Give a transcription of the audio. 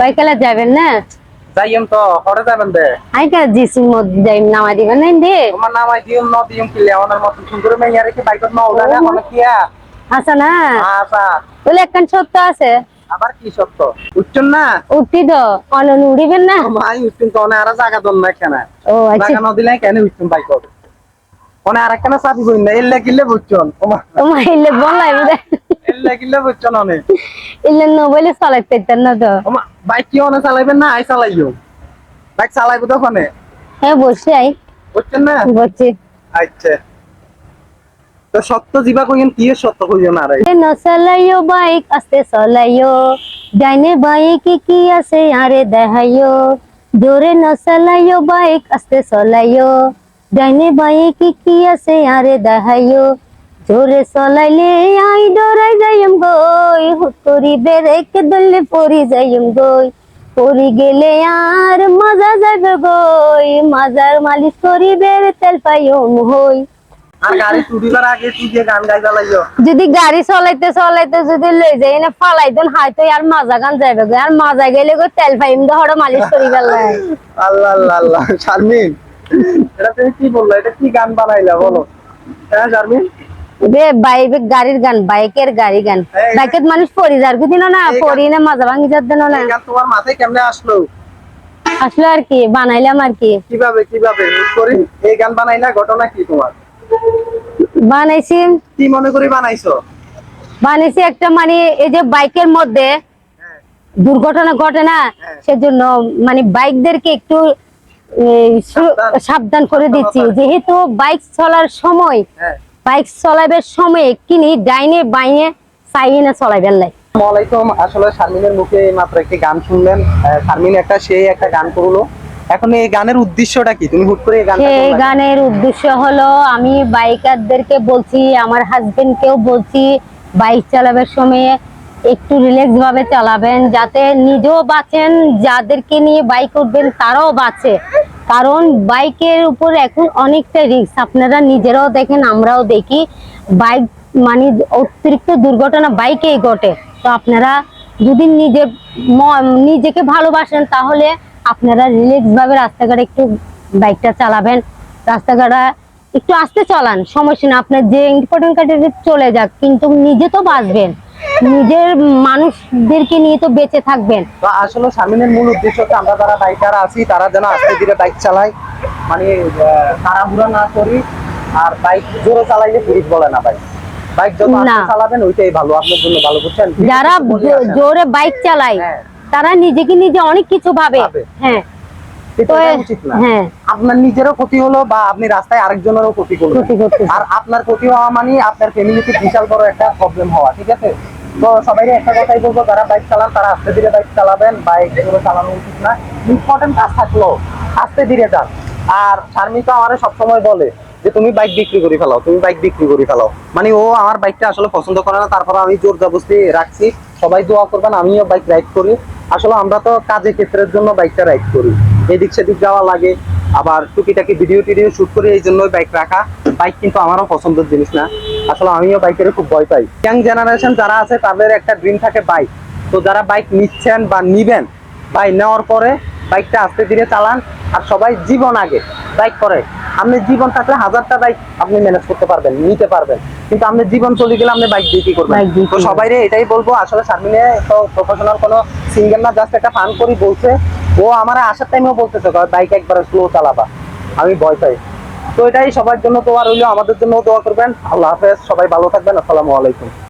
বাইকেলা যাবেন না? যাইম তো হরে যাবেন দে? আইকা জিসির মধ্যে যাই নামা দিবেন না দে তোমার নাম আই দিম ন দিম কিলে আমার মতন সুন্দর মেয়ে রেখে বাইকত ন ওলা না মানে কিয়া? আছে না? আচ্ছা বলে একখান সত্য আছে। আবার কি সত্য? উঠছেন না? উঠতি তো অনন উড়িবেন না? মাই উঠছেন তো অনেক আর জায়গা দন না কেন। ও আচ্ছা। জায়গা ন দিলে কেন উঠছেন বাইকত? অনেক আর কেন চাবি কই না এল্লা কিলে বুঝছেন। তোমার তোমার ইলে বলাই বুঝে এল্লা কিলে বুঝছেন অনেক ইলে ন বলে চালাই পেতেন না তো। বাইক কি অনেক চালাইবেন না? আই চালাইও। বাইক চালাইবো তো ওখানে হ্যাঁ বসে আই। বুঝছেন না? বসছি। আচ্ছা। তো সত্য জিবা কইন কি সত্য কইও না রে ন চালাইও বাইক আস্তে চালাইও। ডাইনে বাইকে কি আছে আরে দেখাইও। জোরে ন চালাইও বাইক আস্তে চালাইও। ডাইনে বাইকে কি আছে আরে দেখাইও। জোরে চলাইলে আই ডরাই যাইম গই হুট করি বেরেকে দলে পরি যাইম গই। পরি গেলে আর মজা যাবে গই মাজার মালিশ করি বেড়ে তেল পাইম হই। যদি গাড়ি চলাইতে চলাইতে যদি লই যাই না ফালাই দেন হয়তো আর মাজা গান যাবে গো আর মাজা গেলে গো তেল পাইম হড় মালিশ করি গেলাই আল্লাহ আল্লাহ আল্লাহ শারমিন। এটা তুমি কি বলল? এটা কি গান বানাইলা বলো? হ্যাঁ শারমিন? বে বাইক গাড়ির গান বাইকের গাড়ি গান। বাইকের মানুষ পরি যার দিন না পরি না মাজা ভাঙি যার দিন না। তোমার মাথায় কেমনে আসলো? আসলে আর কি বানাইলাম আর কি। কীভাবে কীভাবে? করে এই গান বানাইলা ঘটনা কি তোমার? বানাইছি। কি মনে করে বানাইছো? বানাইছি একটা মানে এই যে বাইকের মধ্যে হ্যাঁ। দুর্ঘটনা ঘটে না হ্যাঁ। সেজন্য মানে বাইকদেরকে একটু সাবধান। সাবধান করে দিচ্ছি। যেহেতু বাইক চলার সময় হ্যাঁ। বাইক চলাইবার সময় কিনি ডাইনে বাইনে চাইয়ে না চলাইবার লাই আসসালামাইকুম আসলে শারমিনের মুখে মাত্র একটি গান শুনলেন। শারমিন একটা সেই একটা গান করল। এখন এই গানের উদ্দেশ্যটা কি? তুমি হুট করে এই গানের উদ্দেশ্য হলো আমি বাইকারদেরকে বলছি আমার হাজবেন্ডকেও বলছি বাইক চালাবার সময় একটু রিল্যাক্স ভাবে চালাবেন যাতে নিজেও বাঁচেন যাদেরকে নিয়ে বাইক উঠবেন তারাও বাঁচে। কারণ বাইকের উপর এখন অনেকটা রিস্ক আপনারা নিজেরাও দেখেন, আমরাও দেখি। বাইক মানে অতিরিক্ত দুর্ঘটনা বাইকেই ঘটে। তো আপনারা যদি নিজে নিজেকে ভালোবাসেন, তাহলে আপনারা রিল্যাক্স ভাবে রাস্তাঘাটে একটু বাইকটা চালাবেন। রাস্তাঘাটে একটু আস্তে চালান, সমস্যা না। আপনার যে ইম্পর্টেন্ট কাটে চলে যাক, কিন্তু নিজে তো বাঁচবেন। নিজের মানুষদেরকে নিয়ে তো বেঁচে থাকবেন তো আসলে শারমিনের মূল উদ্দেশ্য হচ্ছে আমরা যারা বাইকার আছি তারা যেন আস্তে ধীরে বাইক চালাই মানে তাড়াহুড়া না করি আর বাইক জোরে চালাইলে পুলিশ বলে না ভাই বাইক যত। চালাবেন ওইটাই ভালো আপনার জন্য ভালো বুঝছেন যারা। জোরে বাইক চালায় হ্যাঁ। তারা নিজেকে নিজে অনেক কিছু ভাবে। হ্যাঁ তো এটা উচিত না। হ্যাঁ। আপনার নিজেরও ক্ষতি হলো বা আপনি রাস্তায় আরেকজনেরও ক্ষতি করলেন। আর আপনার ক্ষতি হওয়া মানে আপনার ফ্যামিলিতে বিশাল বড় একটা প্রবলেম হওয়া ঠিক আছে? তো সবাই একটা কথাই বলব যারা বাইক চালান তারা আস্তে ধীরে বাইক চালাবেন। বাইক এগুলো চালানো উচিত না। ইম্পর্টেন্ট কাজ থাকল আস্তে ধীরে যান। আর শারমিকা আমারে সবসময় বলে যে তুমি বাইক বিক্রি করে ফেলাও তুমি বাইক বিক্রি করে ফেলাও। মানে ও আমার বাইকটা আসলে পছন্দ করে না তারপর আমি জোর জবরদস্তি রাখছি। সবাই দোয়া করবেন আমিও বাইক রাইড করি। আসলে আমরা তো কাজের ক্ষেত্রের জন্য বাইকটা রাইড করি। এদিক সেদিক যাওয়া লাগে। আবার টুকিটাকি ভিডিও টিডিও শুট করি এই জন্যই বাইক রাখা। বাইক কিন্তু আমারও পছন্দের জিনিস না। আসলে আমিও বাইকের খুব ভয় পাই। ইয়াং জেনারেশন যারা আছে তাদের একটা ড্রিম থাকে বাইক তো যারা বাইক নিচ্ছেন বা নিবেন বাইক নেওয়ার পরে বাইকটা আস্তে ধীরে চালান আর সবাই জীবন আগে বাইক করে। আপনি জীবন থাকলে হাজারটা বাইক আপনি ম্যানেজ করতে পারবেন নিতে পারবেন। কিন্তু আপনি জীবন চলে গেলে আপনি বাইক দিয়ে কি করবেন? তো সবাই এটাই বলব আসলে শারমিনে তো প্রফেশনাল কোনো সিঙ্গেল না জাস্ট একটা ফান করি বলছে। ও আমার আসার টাইমেও বলতেছে বাইক একবার স্লো চালাবা। আমি ভয় পাই। তো এটাই সবার জন্য দোয়া হইল আমাদের জন্য দোয়া করবেন। আল্লাহ হাফেজ, সবাই ভালো থাকবেন, আসসালামু আলাইকুম।